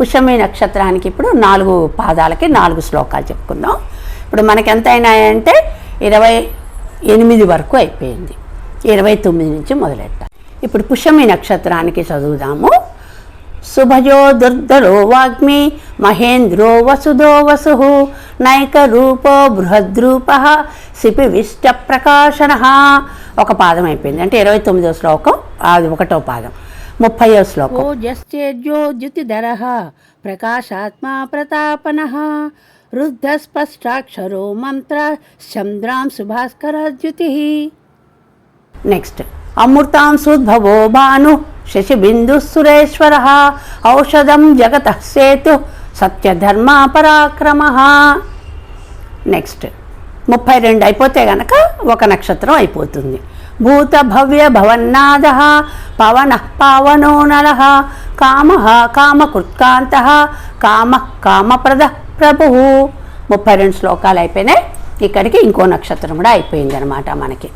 పుష్యమి నక్షత్రానికి ఇప్పుడు నాలుగు పాదాలకి నాలుగు శ్లోకాలు చెప్పుకుందాం. ఇప్పుడు మనకి ఎంత అయినాయంటే ఇరవై ఎనిమిది వరకు అయిపోయింది. ఇరవై తొమ్మిది నుంచి మొదలెట్టాలి ఇప్పుడు పుష్యమి నక్షత్రానికి చదువుదాము. శుభజో దుర్ధరో వాగ్మి మహేంద్రో వసుదో వసు నైక రూపో బృహద్రూప శిపివిష్ట ప్రకాశన. ఒక పాదం అయిపోయింది. అంటే ఇరవై తొమ్మిదో శ్లోకం అది ఒకటో పాదం. ముప్పయో శ్లోకం. ప్రకాశాత్మా ప్రతాపన రుద్ధస్పష్టాక్షరో మంత్ర చంద్రాం సుభాస్కర ద్యుతి నెక్స్ట్ అమృతాంశుద్భవో భాను శశిబిందు సురేశ్వర ఔషధం జగత సేతు సత్యధర్మ పరాక్రమ నెక్స్ట్ ముప్పై రెండు అయిపోతే గనక ఒక నక్షత్రం అయిపోతుంది. భూత భవ్య భవన్నాద పవన పావనో నర కామ కామకృత్కాంత కామ కామప్రద ప్రభు. ముప్పై రెండు శ్లోకాలు అయిపోయినాయి. ఇక్కడికి ఇంకో నక్షత్రం కూడా అయిపోయింది అనమాట మనకి.